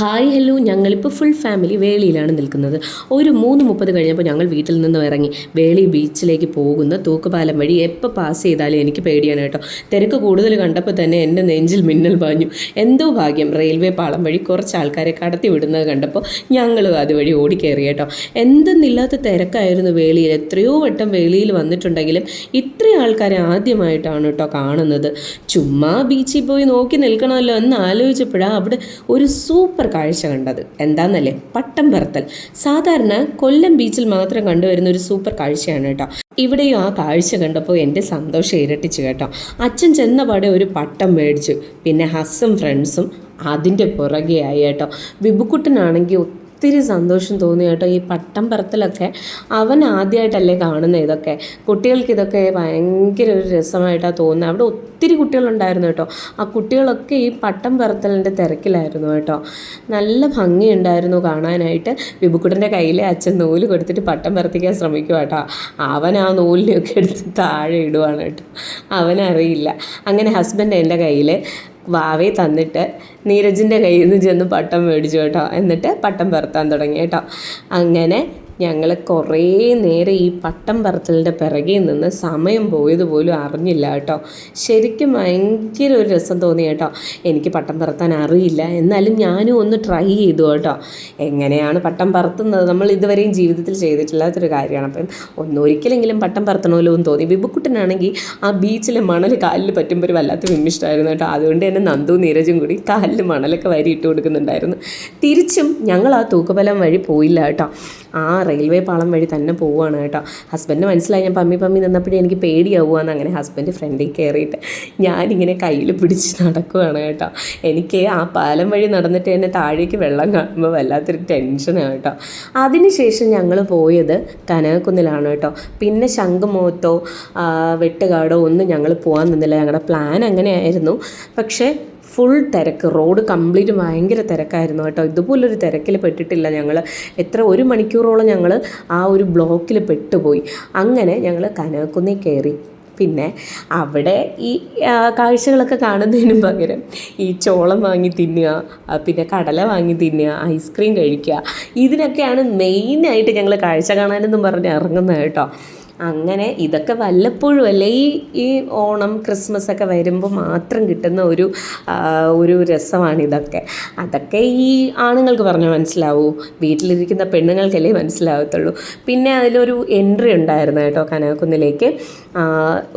Hi hello. ഞങ്ങളിപ്പോൾ full family വേളിയിലാണ് നിൽക്കുന്നത്. ഒരു മൂന്ന് മുപ്പത് കഴിഞ്ഞപ്പോൾ ഞങ്ങൾ വീട്ടിൽ നിന്നും ഇറങ്ങി വേളി ബീച്ചിലേക്ക് പോകുന്ന തൂക്കുപാലം വഴി എപ്പോൾ പാസ് ചെയ്താലും എനിക്ക് പേടിയാണ് കേട്ടോ. തിരക്ക് കൂടുതൽ കണ്ടപ്പോൾ തന്നെ എന്റെ നെഞ്ചിൽ മിന്നൽ പാഞ്ഞു. എന്തോ ഭാഗ്യം റെയിൽവേ പാളം വഴി കുറച്ച് ആൾക്കാരെ കടത്തി വിടുന്നത് കണ്ടപ്പോൾ ഞങ്ങളും അതുവഴി ഓടിക്കയറി കേട്ടോ. എന്തെന്നില്ലാത്ത തിരക്കായിരുന്നു വേളിയിൽ. എത്രയോ വട്ടം വേളിയിൽ വന്നിട്ടുണ്ടെങ്കിലും ഇത്രയും ആൾക്കാരെ ആദ്യമായിട്ടാണ് കേട്ടോ കാണുന്നത്. ചുമ്മാ ബീച്ചിൽ പോയി നോക്കി നിൽക്കണമല്ലോ എന്ന് ആലോചിച്ചപ്പോഴാണ് അവിടെ ഒരു സൂപ്പർ കാഴ്ച കണ്ടത്. എന്താന്നല്ലേ? പട്ടം പറത്തൽ സാധാരണ കൊല്ലം ബീച്ചിൽ മാത്രം കണ്ടുവരുന്ന ഒരു സൂപ്പർ കാഴ്ചയാണ് കേട്ടോ. ഇവിടെയും ആ കാഴ്ച കണ്ടപ്പോൾ എന്റെ സന്തോഷം ഇരട്ടിച്ചു കേട്ടോ. അച്ഛൻ ചെന്ന പാടെ ഒരു പട്ടം മേടിച്ചു. പിന്നെ ഹസ്സും ഫ്രണ്ട്സും അതിന്റെ പുറകെയായി കേട്ടോ. വിബുക്കുട്ടനാണെങ്കിൽ ഒത്തിരി സന്തോഷം തോന്നി കേട്ടോ. ഈ പട്ടം പറത്തലൊക്കെ അവൻ ആദ്യമായിട്ടല്ലേ കാണുന്നത് ഇതൊക്കെ. കുട്ടികൾക്ക് ഇതൊക്കെ ഭയങ്കര ഒരു രസമായിട്ടാണ് തോന്നുന്നത് അവിടെ ഒത്തിരി കുട്ടികളുണ്ടായിരുന്നു കേട്ടോ. ആ കുട്ടികളൊക്കെ ഈ പട്ടം പറത്തലിന്റെ തിരക്കിലായിരുന്നു കേട്ടോ. നല്ല ഭംഗിയുണ്ടായിരുന്നു കാണാനായിട്ട്. വിബുക്കുട്ടന്റെ കയ്യിലെ അച്ഛൻ നൂൽ കൊടുത്തിട്ട് പട്ടം പറത്തിക്കാൻ ശ്രമിക്കുക കേട്ടോ. അവൻ ആ നൂലിനെയൊക്കെ എടുത്ത് താഴെ ഇടുവാണ് കേട്ടോ. അവനറിയില്ല. അങ്ങനെ ഹസ്ബൻഡ് എന്റെ കയ്യിൽ വാവേ തന്നിട്ട് നീരജിന്റെ കയ്യിൽ നിന്ന് ചെന്ന് പട്ടം മേടിച്ചു കേട്ടോ. എന്നിട്ട് പട്ടം പറത്താൻ തുടങ്ങി കേട്ടോ. അങ്ങനെ ഞങ്ങൾ കുറേ നേരം ഈ പട്ടം പറത്തലിന്റെ പിറകെ നിന്ന് സമയം പോയത് പോലും അറിഞ്ഞില്ല കേട്ടോ. ശരിക്കും ഭയങ്കര ഒരു രസം തോന്നി കേട്ടോ. എനിക്ക് പട്ടം പറത്താൻ അറിയില്ല. എന്നാലും ഞാനും ഒന്ന് ട്രൈ ചെയ്തു കേട്ടോ. എങ്ങനെയാണ് പട്ടം പറത്തുന്നത്? നമ്മൾ ഇതുവരെയും ജീവിതത്തിൽ ചെയ്തിട്ടില്ലാത്തൊരു കാര്യമാണ്. അപ്പം ഒന്നൊരിക്കലെങ്കിലും പട്ടം പറത്തണമല്ലോ എന്ന് തോന്നി. വിബുക്കുട്ടനാണെങ്കിൽ ആ ബീച്ചിലെ മണൽ കാലിൽ പറ്റുമ്പോൾ ഒരു വല്ലാത്ത വിമിഷ്ടമായിരുന്നു കേട്ടോ. അതുകൊണ്ട് തന്നെ നന്ദു നീരജും കൂടി കാലിൽ മണലൊക്കെ വരി ഇട്ട് കൊടുക്കുന്നുണ്ടായിരുന്നു. തിരിച്ചും ഞങ്ങൾ ആ തൂക്കുബലം വഴി പോയില്ല കേട്ടോ. ആ റെയിൽവേ പാളം വഴി തന്നെ പോവുകയാണ് കേട്ടോ. ഹസ്ബൻഡ് മനസ്സിലായി. ഞാൻ പമ്മി പമ്മി നിന്നപ്പോഴേ എനിക്ക് പേടിയാവുകയെന്ന് അങ്ങനെ ഹസ്ബൻഡ് ഫ്രണ്ടിൽ കയറിയിട്ട് ഞാനിങ്ങനെ കയ്യിൽ പിടിച്ച് നടക്കുകയാണ് കേട്ടോ. എനിക്ക് ആ പാലം വഴി നടന്നിട്ട് എന്നെ താഴേക്ക് വെള്ളം കാണുമ്പോൾ വല്ലാത്തൊരു ടെൻഷനാണ് കേട്ടോ. അതിനുശേഷം ഞങ്ങൾ പോയത് കനകക്കുന്നിലാണ് കേട്ടോ. പിന്നെ ശംഖുമുഖത്തോ വെട്ടുകാടോ ഒന്നും ഞങ്ങൾ പോകാൻ നിന്നില്ല. ഞങ്ങളുടെ പ്ലാൻ അങ്ങനെയായിരുന്നു. പക്ഷേ ഫുൾ തിരക്ക്. റോഡ് കംപ്ലീറ്റ് ഭയങ്കര തിരക്കായിരുന്നു കേട്ടോ. ഇതുപോലൊരു തിരക്കിൽ പെട്ടിട്ടില്ല ഞങ്ങൾ എത്ര ഒരു മണിക്കൂറോളം ഞങ്ങൾ ആ ഒരു ബ്ലോക്കിൽ പെട്ടുപോയി. അങ്ങനെ ഞങ്ങൾ കനകക്കുന്നിൽ കയറി പിന്നെ അവിടെ ഈ കാഴ്ചകളൊക്കെ കാണുന്നതിന് പകരം ഈ ചോളം വാങ്ങി തിന്നുക പിന്നെ കടല വാങ്ങി തിന്നുക ഐസ്ക്രീം കഴിക്കുക. ഇതിനൊക്കെയാണ് മെയിനായിട്ട് ഞങ്ങൾ കാഴ്ച കാണാനെന്നും പറഞ്ഞ് ഇറങ്ങുന്നത് കേട്ടോ. അങ്ങനെ ഇതൊക്കെ വല്ലപ്പോഴും അല്ലേ? ഈ ഈ ഓണം ക്രിസ്മസ് ഒക്കെ വരുമ്പോൾ മാത്രം കിട്ടുന്ന ഒരു ഒരു രസമാണ് ഇതൊക്കെ. അതൊക്കെ ഈ ആണുങ്ങൾക്ക് പറഞ്ഞാൽ മനസ്സിലാവൂ. വീട്ടിലിരിക്കുന്ന പെണ്ണുങ്ങൾക്കല്ലേ മനസ്സിലാവത്തുള്ളൂ. പിന്നെ അതിലൊരു എൻട്രി ഉണ്ടായിരുന്നു കേട്ടോ കനകക്കുന്നിലേക്ക്.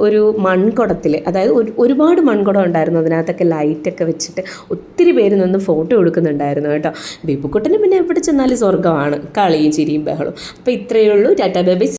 ഒരു മൺകുടത്തിൽ അതായത് ഒരുപാട് മൺകുടം ഉണ്ടായിരുന്നു അതിനകത്തൊക്കെ ലൈറ്റൊക്കെ വെച്ചിട്ട് ഒത്തിരി പേര് നിന്ന് ഫോട്ടോ എടുക്കുന്നുണ്ടായിരുന്നു കേട്ടോ. ബിബുക്കുട്ടന് പിന്നെ എവിടെ ചെന്നാലും സ്വർഗമാണ്. കളിയും ചിരിയും ബഹളും അപ്പോൾ ഇത്രയേ ഉള്ളൂ. ടാറ്റാ ബേബി